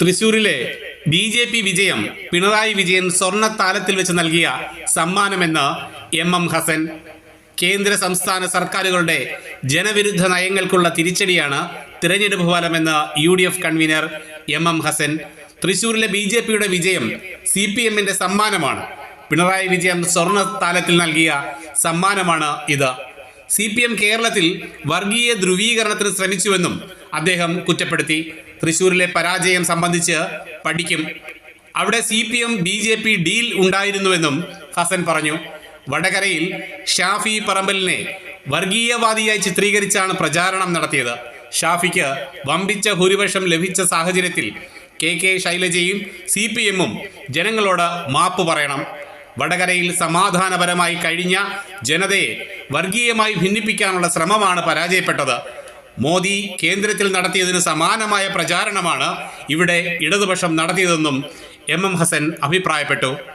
തൃശൂരിലെ B J P വിജയം പിണറായി വിജയൻ സ്വർണ താലത്തിൽ വെച്ച് നൽകിയ സമ്മാനമെന്ന് എം എം ഹസൻ. കേന്ദ്ര സംസ്ഥാന സർക്കാരുകളുടെ ജനവിരുദ്ധ നയങ്ങൾക്കുള്ള തിരിച്ചടിയാണ് തിരഞ്ഞെടുപ്പ് ഫലമെന്ന് U D F convener M M Hassan. തൃശൂരിലെ ബി ജെ പിയുടെ വിജയം സി പി എമ്മിന്റെ സമ്മാനമാണ്. പിണറായി വിജയൻ സ്വർണ താലത്തിൽ നൽകിയ സമ്മാനമാണ് ഇത്. സി പി എം കേരളത്തിൽ വർഗീയ ധ്രുവീകരണത്തിന് ശ്രമിച്ചുവെന്നും അദ്ദേഹം കുറ്റപ്പെടുത്തി. തൃശ്ശൂരിലെ പരാജയം സംബന്ധിച്ച് പഠിക്കും. അവിടെ C P M B J P deal ഉണ്ടായിരുന്നുവെന്നും Hasan പറഞ്ഞു. വടകരയിൽ ഷാഫി പറമ്പലിനെ വർഗീയവാദിയായി ചിത്രീകരിച്ചാണ് പ്രചാരണം നടത്തിയത്. ഷാഫിക്ക് വമ്പിച്ച ഭൂരിപക്ഷം ലഭിച്ച സാഹചര്യത്തിൽ കെ കെ ശൈലജയും സി പി എമ്മും ജനങ്ങളോട് മാപ്പ് പറയണം. വടകരയിൽ സമാധാനപരമായി കഴിഞ്ഞ ജനതയെ വർഗീയമായി ഭിന്നിപ്പിക്കാനുള്ള ശ്രമമാണ് പരാജയപ്പെട്ടത്. മോദി കേന്ദ്രത്തിൽ നടത്തിയതിന് സമാനമായ പ്രചാരണമാണ് ഇവിടെ ഇടതുപക്ഷം നടത്തിയതെന്നും എം എം ഹസൻ അഭിപ്രായപ്പെട്ടു.